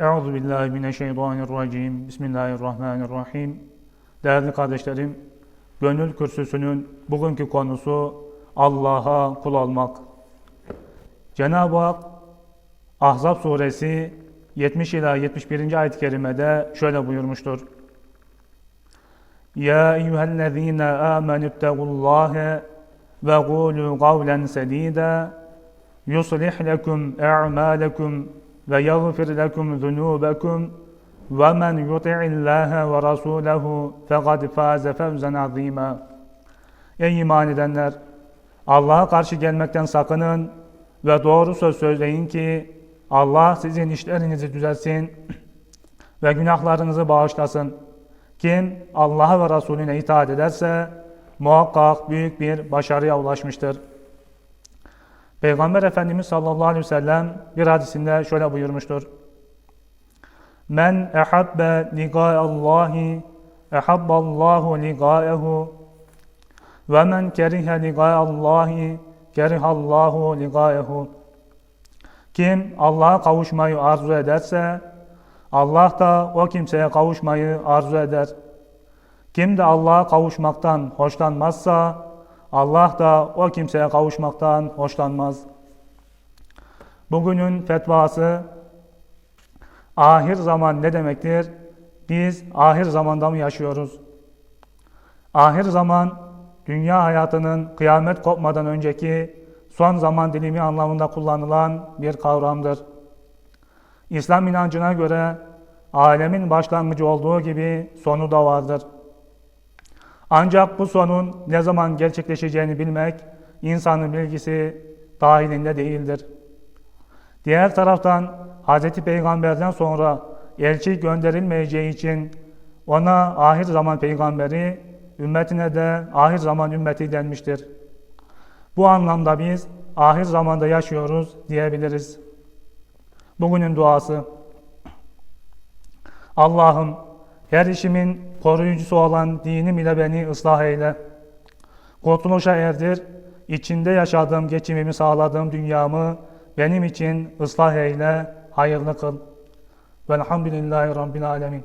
Euzu billahi mineşşeytanirracim. Bismillahirrahmanirrahim. Değerli kardeşlerim, Gönül Kürsüsü'nün bugünkü konusu Allah'a kul olmak. Cenab-ı Hak Ahzab suresi 70 ila 71. ayet-i kerimede şöyle buyurmuştur. Ya eyyühellezine amenü ettegullâhe ve gûlû kavlen sedîdâ yuslih lekum e'mâlekum lekum zunubakum ve men yuti'illaha ve rasulahu fekad faze fevzen azîmâ. Ey iman edenler! Allah'a karşı gelmekten sakının ve doğru söz söyleyin ki Allah sizin işlerinizi düzelsin ve günahlarınızı bağışlasın. Kim Allah'a ve Resulüne itaat ederse muhakkak büyük bir başarıya ulaşmıştır. Peygamber Efendimiz sallallahu aleyhi ve sellem bir hadisinde şöyle buyurmuştur. Men ehabbe ligâ'allahi ehabballahu ligâ'ehu ve men kerihe ligâ'allahi kerihallahu ligâ'ehu Kim Allah'a kavuşmayı arzu ederse Allah da o kimseye kavuşmayı arzu eder. Kim de Allah'a kavuşmaktan hoşlanmazsa Allah da o kimseye kavuşmaktan hoşlanmaz. Bugünün fetvası ahir zaman ne demektir? Biz ahir zamanda mı yaşıyoruz? Ahir zaman dünya hayatının kıyamet kopmadan önceki son zaman dilimi anlamında kullanılan bir kavramdır. İslam inancına göre alemin başlangıcı olduğu gibi sonu da vardır. Ancak bu sonun ne zaman gerçekleşeceğini bilmek insanın bilgisi dahilinde değildir. Diğer taraftan Hz. Peygamber'den sonra elçi gönderilmeyeceği için ona ahir zaman peygamberi, ümmetine de ahir zaman ümmeti denmiştir. Bu anlamda biz ahir zamanda yaşıyoruz diyebiliriz. Bugünün duası Allah'ım her işimin koruyucusu olan dinim ile beni ıslah eyle. Kurtuluşa erdir, içinde yaşadığım geçimimi sağladığım dünyamı benim için ıslah eyle, hayırlı kıl. Velhamdülillahi Rabbil Alemin.